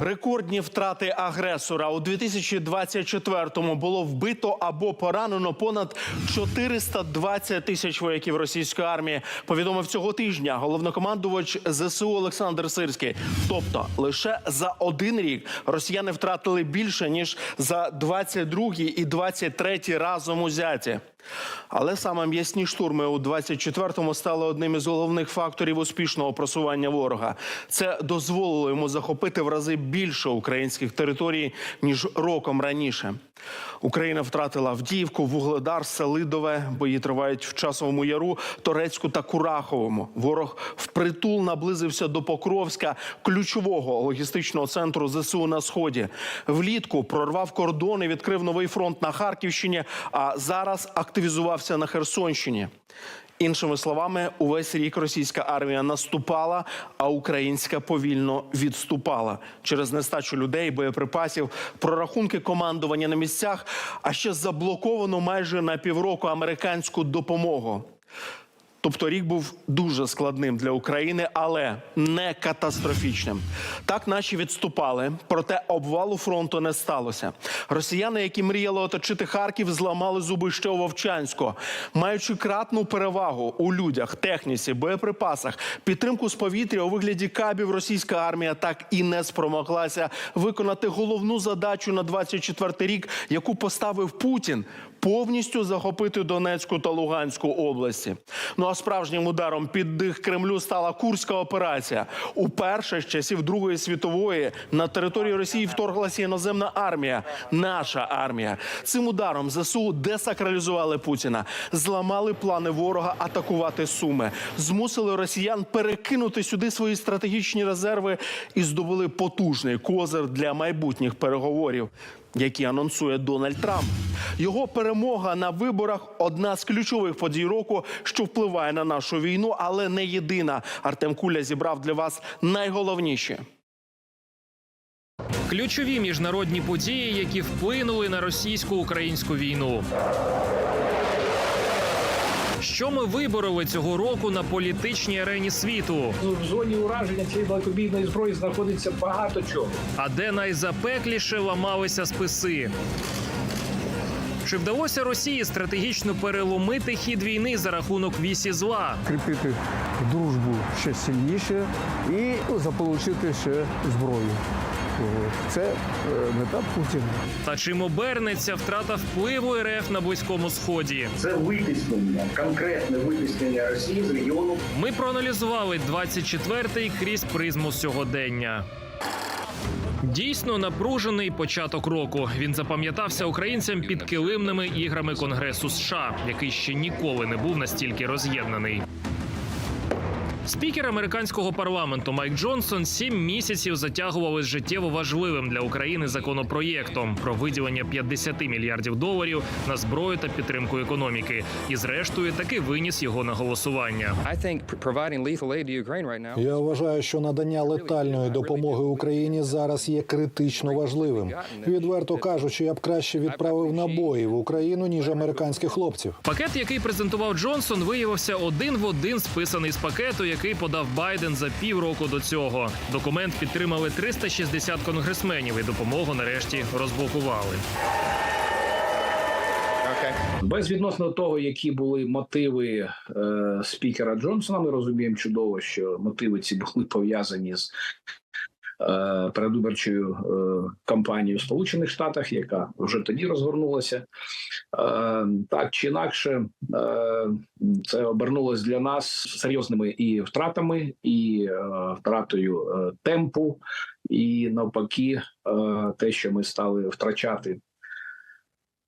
Рекордні втрати агресора у 2024-му було вбито або поранено понад 420 тисяч вояків російської армії. Повідомив цього тижня головнокомандувач ЗСУ Олександр Сирський. Тобто лише за один рік росіяни втратили більше ніж за 22-й і 23-й разом узяті. Але саме м'ясні штурми у 24-му стали одним із головних факторів успішного просування ворога. Це дозволило йому захопити в рази більше українських територій ніж роком раніше. Україна втратила Авдіївку, Вугледар, Селидове. Бої тривають в часовому яру, Торецьку та Кураховому. Ворог впритул наблизився до Покровська, ключового логістичного центру ЗСУ на сході. Влітку прорвав кордони, відкрив новий фронт на Харківщині. А зараз активізувався на Херсонщині. Іншими словами, увесь рік російська армія наступала, а українська повільно відступала через нестачу людей, боєприпасів, прорахунки командування на місцях, а ще заблоковано майже на півроку американську допомогу. Тобто рік був дуже складним для України, але не катастрофічним. Так наші відступали, проте обвалу фронту не сталося. Росіяни, які мріяли оточити Харків, зламали зуби ще у Вовчанську, маючи кратну перевагу у людях, техніці, боєприпасах, підтримку з повітря у вигляді кабів. Російська армія так і не спромоглася виконати головну задачу на 24 рік, яку поставив Путін повністю захопити Донецьку та Луганську області. Ну а справжнім ударом під дих Кремлю стала Курська операція. Уперше з часів Другої світової на територію Росії вторглася іноземна армія, наша армія. Цим ударом ЗСУ десакралізували Путіна, зламали плани ворога атакувати Суми, змусили росіян перекинути сюди свої стратегічні резерви і здобули потужний козир для майбутніх переговорів які анонсує Дональд Трамп. Його перемога на виборах одна з ключових подій року, що впливає на нашу війну, але не єдина. Артем Куля зібрав для вас найголовніші. Ключові міжнародні події, які вплинули на російсько-українську війну. Що ми вибороли цього року на політичній арені світу? в зоні ураження цієї далекобійної зброї знаходиться багато чого. А де найзапекліше ламалися списи? Чи вдалося Росії стратегічно переломити хід війни за рахунок вісі зла? кріпити дружбу ще сильніше і ну, заполучити ще зброю. Це е, мета Путіна. Та чим обернеться втрата впливу РФ на близькому сході? це витіснення, конкретне витіснення Росії з регіону Ми проаналізували 24-й крізь призму сьогодення. Дійсно напружений початок року. Він запам'ятався українцям під килимними іграми Конгресу США, який ще ніколи не був настільки роз'єднаний. Спікер американського парламенту Майк Джонсон сім місяців затягував із життєво важливим для України законопроєктом про виділення 50 мільярдів доларів на зброю та підтримку економіки. І зрештою таки виніс його на голосування. Я вважаю, що надання летальної допомоги Україні зараз є критично важливим. Відверто кажучи, я б краще відправив набої в Україну ніж американських хлопців. Пакет, який презентував Джонсон, виявився один в один списаний з пакету, який подав Байден за півроку до цього. Документ підтримали 360 конгресменів, і допомогу нарешті розблокували. Безвідносно того, які були мотиви е, спікера Джонсона, ми розуміємо чудово, що мотиви ці були пов'язані з передвиборчою е, кампанією в Сполучених Штатах, яка вже тоді розгорнулася. Е, так чи інакше, е, це обернулось для нас серйозними і втратами, і е, втратою е, темпу, і навпаки, е, те, що ми стали втрачати.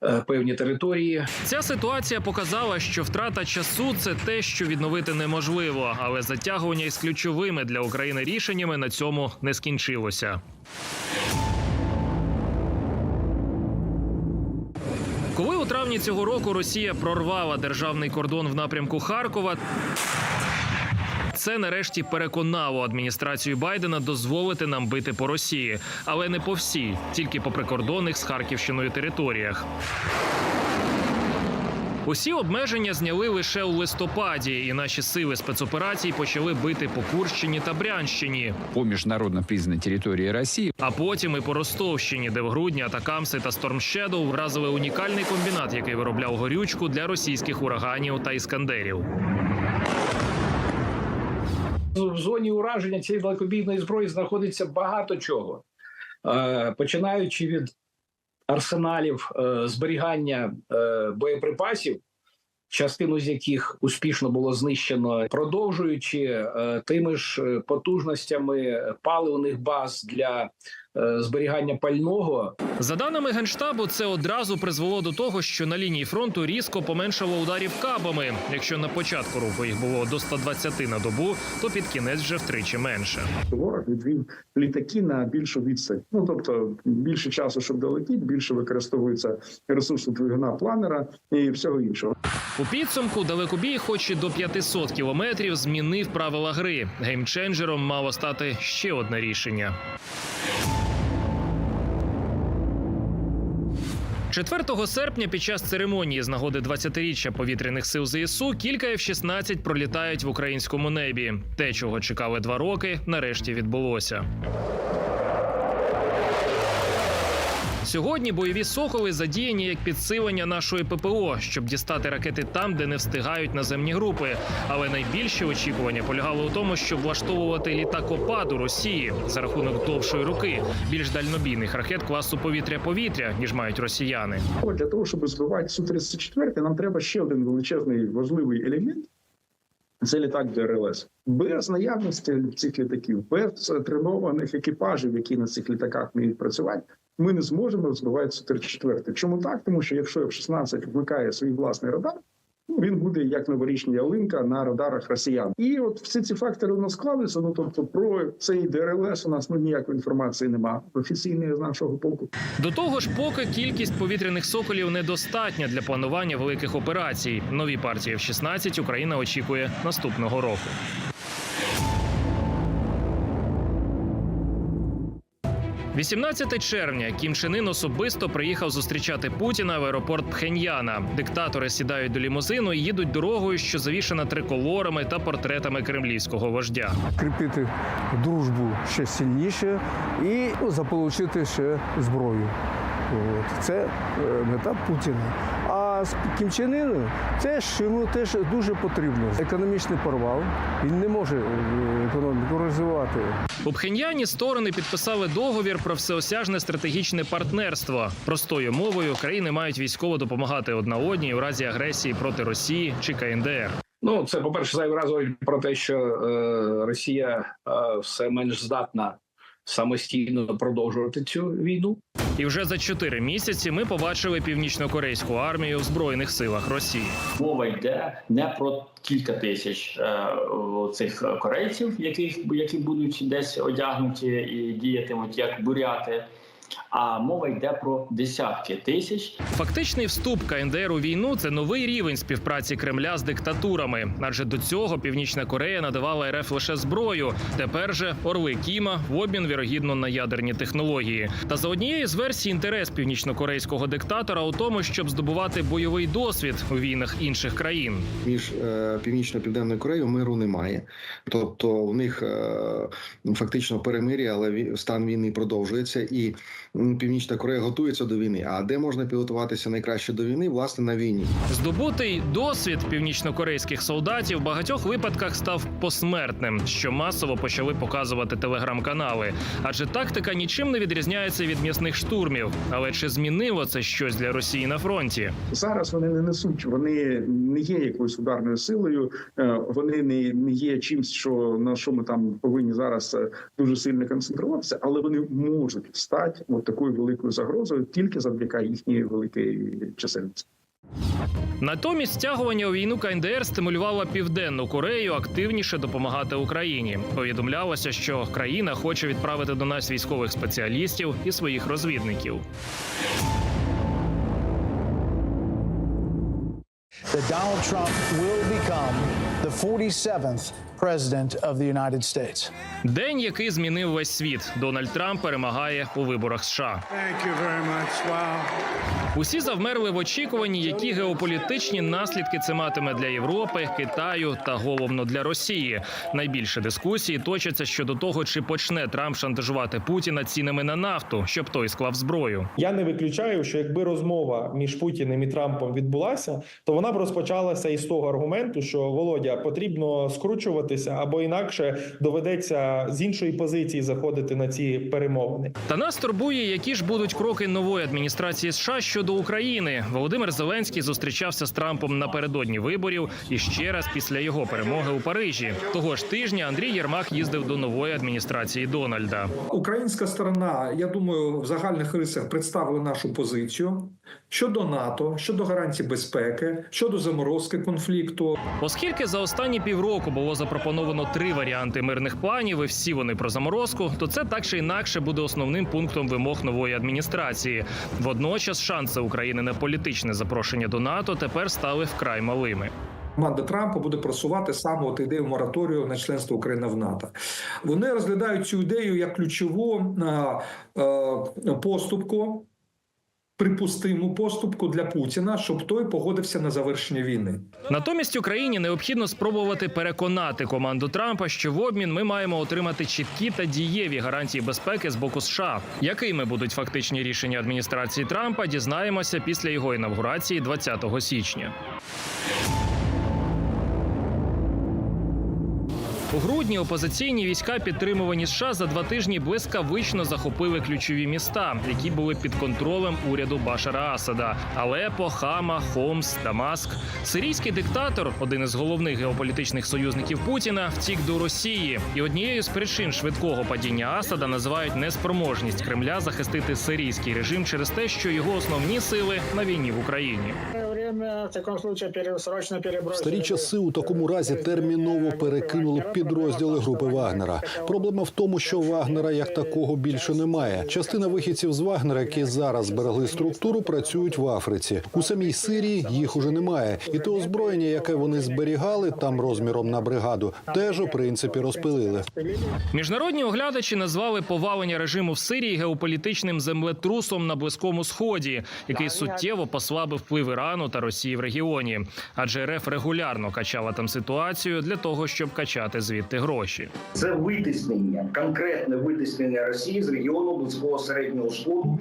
Е, Певні території, Ця ситуація показала, що втрата часу це те, що відновити неможливо, але затягування із ключовими для України рішеннями на цьому не скінчилося. Коли у травні цього року Росія прорвала державний кордон в напрямку Харкова. Це нарешті переконало адміністрацію Байдена дозволити нам бити по Росії, але не по всій, тільки по прикордонних з Харківщиною територіях. Усі обмеження зняли лише у листопаді, і наші сили спецоперацій почали бити по Курщині та Брянщині. по международно признанной территории России А потім і по Ростовщині, де в грудні атакамси та Storm вразили унікальний комбінат, який виробляв горючку для російських ураганів та іскандерів. В зоні ураження цієї далекобійної зброї знаходиться багато чого, Е, починаючи від арсеналів е, зберігання е, боєприпасів, частину з яких успішно було знищено, продовжуючи тими ж потужностями паливних баз для зберігання пального. За даними генштабу, це одразу призвело до того, що на лінії фронту різко поменшало ударів кабами. Якщо на початку руху їх було до 120 на добу, то під кінець вже втричі менше. ворог відвів літаки на більшу відстань. Ну тобто більше часу, щоб долетіти, більше використовується ресурси двигуна планера і всього іншого. У підсумку далекобій, хоч і до 500 кілометрів, змінив правила гри. Геймченджером мало стати ще одне рішення. 4 серпня під час церемонії з нагоди 20-річчя повітряних сил ЗСУ кілька F-16 пролітають в українському небі. Те, чого чекали два роки, нарешті відбулося. Сьогодні бойові соколи задіяні як підсилення нашої ППО, щоб дістати ракети там, де не встигають наземні групи. Але найбільше очікування полягало у тому, щоб влаштовувати літакопад у Росії за рахунок довшої руки, більш дальнобійних ракет класу повітря-повітря, ніж мають росіяни. Для того, щоб збивати су 34 нам треба ще один величезний важливий елемент. Це літак ДРЛС. Без наявності цих літаків, без тренованих екіпажів, які на цих літаках вміють працювати, ми не зможемо збивати су 34 Чому так? Тому що якщо F-16 вмикає свій власний радар, ну він буде як новорічна ялинка на радарах росіян. І от всі ці фактори у нас склалися. Ну тобто про цей ДРЛС у нас ну ніякої інформації немає офіційної з нашого боку. До того ж, поки кількість повітряних соколів недостатня для планування великих операцій. Нові партії F-16 Україна очікує наступного року. – 18 червня Кім Чен Ін особисто приїхав зустрічати Путіна в аеропорт Пхеньяна. Диктатори сідають до лімузину і їдуть дорогою, що завішана триколорами та портретами кремлівського вождя. кріпити дружбу ще сильніше і ну, заполучити ще зброю. Це е, мета Путіна. А з Кім Чен Іном це йому теж дуже потрібно. Економічний порвал. Він не може е, економіку розвивати. У Пхеньяні сторони підписали договір про всеосяжне стратегічне партнерство. Простою мовою країни мають військово допомагати одна одній у разі агресії проти Росії чи КНДР. Ну, це по перше, зайвий раз говорить про те, що е, Росія е, все менш здатна самостійно продовжувати цю війну. І вже за чотири місяці ми побачили північно-корейську армію в збройних силах Росії. Мова йде не про кілька тисяч е, цих корейців, яких які будуть десь одягнуті і діятимуть як буряти. А мова йде про десятки тисяч. Фактичний вступ КНДР у війну це новий рівень співпраці Кремля з диктатурами. Адже до цього Північна Корея надавала РФ лише зброю. Тепер же орли Кіма в обмін вірогідно на ядерні технології. Та за однією з версій інтерес північно-корейського диктатора у тому, щоб здобувати бойовий досвід у війнах інших країн. між е, північно південною Кореєю миру немає. Тобто у них е, фактично перемир'я, але стан війни продовжується, і Північна Корея готується до війни. А де можна підготуватися найкраще до війни? Власне на війні. Здобутий досвід північнокорейських солдатів в багатьох випадках став посмертним, що масово почали показувати телеграм-канали. Адже тактика нічим не відрізняється від м'ясних штурмів. Але чи змінило це щось для Росії на фронті? Зараз вони не несуть, вони не є якоюсь ударною силою, е, вони не, не є чимсь, що на що ми там повинні зараз е, дуже сильно концентруватися, але вони можуть стати от такою великою загрозою тільки завдяки їхньої великої чисельності. Натомість стягування у війну КНДР стимулювало південну Корею активніше допомагати Україні. Повідомлялося, що країна хоче відправити до нас військових спеціалістів і своїх розвідників. Donald Trump will become the 47th president of the United States. День, який змінив весь світ. Дональд Трамп перемагає у виборах США. Усі завмерли в очікуванні, які геополітичні наслідки це матиме для Європи, Китаю та головно для Росії. Найбільше дискусії точаться щодо того, чи почне Трамп шантажувати Путіна цінами на нафту, щоб той склав зброю. Я не виключаю, що якби розмова між Путіним і Трампом відбулася, то вона б розпочалася із того аргументу, що Володя потрібно скручуватися або інакше доведеться з іншої позиції заходити на ці перемовини. Та нас турбує, які ж будуть кроки нової адміністрації США щодо України. Володимир Зеленський зустрічався з Трампом напередодні виборів і ще раз після його перемоги у Парижі. Того ж тижня Андрій Єрмак їздив до нової адміністрації Дональда. Українська сторона, я думаю, в загальних рисах представила нашу позицію щодо НАТО, щодо гарантій безпеки, щодо заморозки конфлікту. Оскільки за останні півроку було запропоновано три варіанти мирних планів, і всі вони про заморозку, то це так чи інакше буде основним пунктом вимог нової адміністрації. Водночас шанси України на політичне запрошення до НАТО тепер стали вкрай малими. Команда Трампа буде просувати саме от ідею мораторію на членство України в НАТО. Вони розглядають цю ідею як ключову е, е, поступку. Припустиму поступку для Путіна, щоб той погодився на завершення війни. Натомість Україні необхідно спробувати переконати команду Трампа, що в обмін ми маємо отримати чіткі та дієві гарантії безпеки з боку США. Якими будуть фактичні рішення адміністрації Трампа, дізнаємося після його інавгурації 20 січня. У грудні опозиційні війська, підтримувані США, за два тижні блискавично захопили ключові міста, які були під контролем уряду Башара Асада: Алепо, Хама, Хомс, Дамаск. Сирійський диктатор, один із головних геополітичних союзників Путіна, втік до Росії. І однією з причин швидкого падіння Асада називають неспроможність Кремля захистити сирійський режим через те, що його основні сили на війні в Україні. В старі часи у такому разі терміново перекинули підрозділи групи Вагнера. Проблема в тому, що Вагнера як такого більше немає. Частина вихідців з Вагнера, які зараз зберегли структуру, працюють в Африці. У самій Сирії їх уже немає, і те озброєння, яке вони зберігали там розміром на бригаду, теж у принципі розпилили. Міжнародні оглядачі назвали повалення режиму в Сирії геополітичним землетрусом на близькому сході, який суттєво послабив вплив Ірану та Росії в регіоні. Адже РФ регулярно качала там ситуацію для того, щоб качати звідти гроші. Це витиснення, конкретне витиснення Росії з регіону близького середнього сходу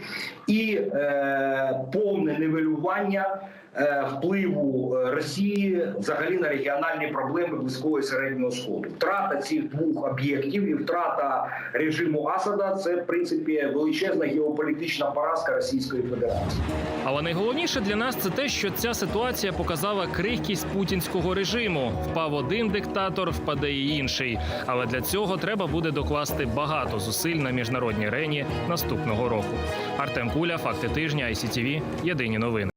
і е, повне нивелювання е, впливу Росії взагалі на регіональні проблеми близького і середнього сходу. Втрата цих двох об'єктів і втрата режиму Асада це в принципі величезна геополітична поразка Російської Федерації. Але найголовніше для нас це те, що ця ситуація показала крихкість путінського режиму. Впав один диктатор, впаде і інший. Але для цього треба буде докласти багато зусиль на міжнародній арені наступного року. Артем Куля, факти тижня, ICTV, Єдині новини.